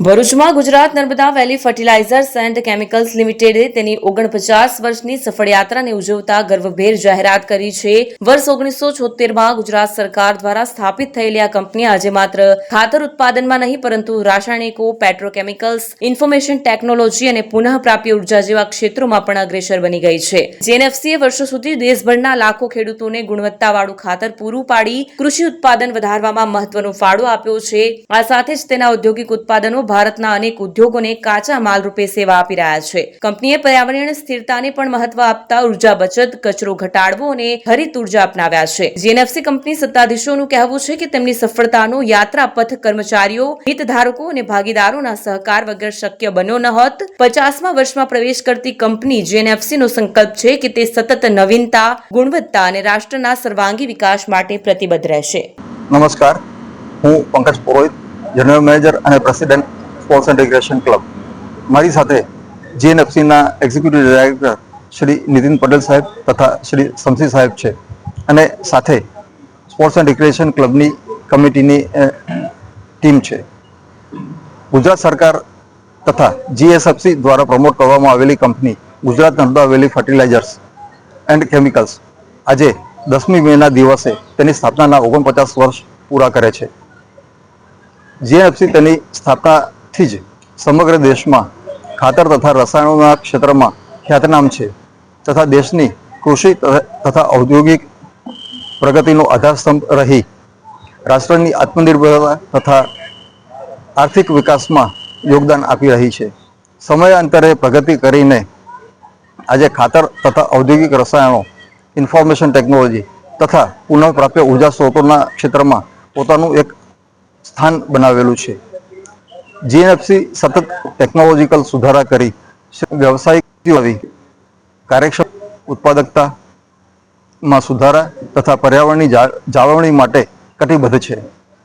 ભરૂચમાં Gujarat Narmada valley fertilizers and chemicals લિમિટેડે તેની ઓગણપચાસ વર્ષની સફળ યાત્રાને ઉજવતા ગર્વભેર જાહેરાત કરી છે. વર્ષ ઓગણીસો છોતેરમાં ગુજરાત સરકાર દ્વારા સ્થાપિત થયેલી આ કંપની આજે માત્ર ખાતર ઉત્પાદનમાં નહીં, પરંતુ રાસાયણિકો, પેટ્રોકેમિકલ્સ, ઇન્ફોર્મેશન ટેકનોલોજી અને પુનઃપ્રાપ્ય ઊર્જા જેવા ક્ષેત્રોમાં પણ અગ્રેસર બની ગઈ છે. જેએનએફસીએ વર્ષો સુધી દેશભરના લાખો ખેડૂતોને ગુણવત્તાવાળું ખાતર પૂરું પાડી કૃષિ ઉત્પાદન વધારવામાં મહત્વનો ફાળો આપ્યો છે. આ સાથે જ તેના ઔદ્યોગિક ઉત્પાદનો ભારતના અનેક ઉદ્યોગોને કાચા માલ રૂપે સેવા આપી રહ્યા છે. કંપનીએ પર્યાવરણીય સ્થિરતાને પણ મહત્વ આપતા ઊર્જા બચત, કચરો ઘટાડવો અને હરિત ઊર્જા અપનાવ્યા છે. જીએનએફસી કંપની સત્તાધીશોનું કહેવું છે કે તેમની સફળતાનો યાત્રા પથ કર્મચારીઓ, હિતધારકો અને ભાગીદારોના સહકાર વગર શક્ય બન્યો ન હોત. પચાસમા વર્ષમાં પ્રવેશ કરતી કંપની જીએનએફસી નો સંકલ્પ છે કે તે સતત નવીનતા, ગુણવત્તા અને રાષ્ટ્રના સર્વાંગી વિકાસ માટે પ્રતિબદ્ધ રહેશે. નમસ્કાર. હું પંકજ પુરોહિત જનરલ મેનેજર અને પ્રેસિડેન્ટ સ્પોર્ટ્સ ઇન્ટિગ્રેશન ક્લબ મારી સાથે જીએનએફસીના એક્ઝિક્યુટિવ ડાયરેક્ટર શ્રી નીતિન પટેલ સાહેબ તથા શ્રી શમસી સાહેબ છે. અને સાથે સ્પોર્ટ્સ એન્ડ ક્લબની કમિટીની ટીમ છે. ગુજરાત સરકાર તથા જીએસએફસી દ્વારા પ્રમોટ કરવામાં આવેલી company Gujarat Narmada valley fertilizers and chemicals આજે દસમી મેના દિવસે તેની સ્થાપનાના ઓગણપચાસ વર્ષ પૂરા કરે છે. જીએનએફસી તેની સ્થાપનાથી જ સમગ્ર દેશમાં ખાતર તથા રસાયણોના ક્ષેત્રમાં ખ્યાતનામ છે તથા દેશની કૃષિ તથા ઔદ્યોગિક પ્રગતિનો આધારસ્તંભ રહી. રાષ્ટ્રની આત્મનિર્ભરતા તથા આર્થિક વિકાસમાં યોગદાન આપી રહી છે. સમયાંતરે પ્રગતિ કરીને આજે ખાતર તથા ઔદ્યોગિક રસાયણો, ઇન્ફોર્મેશન ટેકનોલોજી તથા પુનઃપ્રાપ્ય ઊર્જા સ્ત્રોતોના ક્ષેત્રમાં પોતાનું એક સ્થાન બનાવેલું છે. જીએનએફસી સતત ટેકનોલોજીકલ સુધારા કરી, વ્યવસાયિક આવી, કાર્યક્ષમ ઉત્પાદકતામાં સુધારા તથા પર્યાવરણની જાળવણી માટે કટિબદ્ધ છે.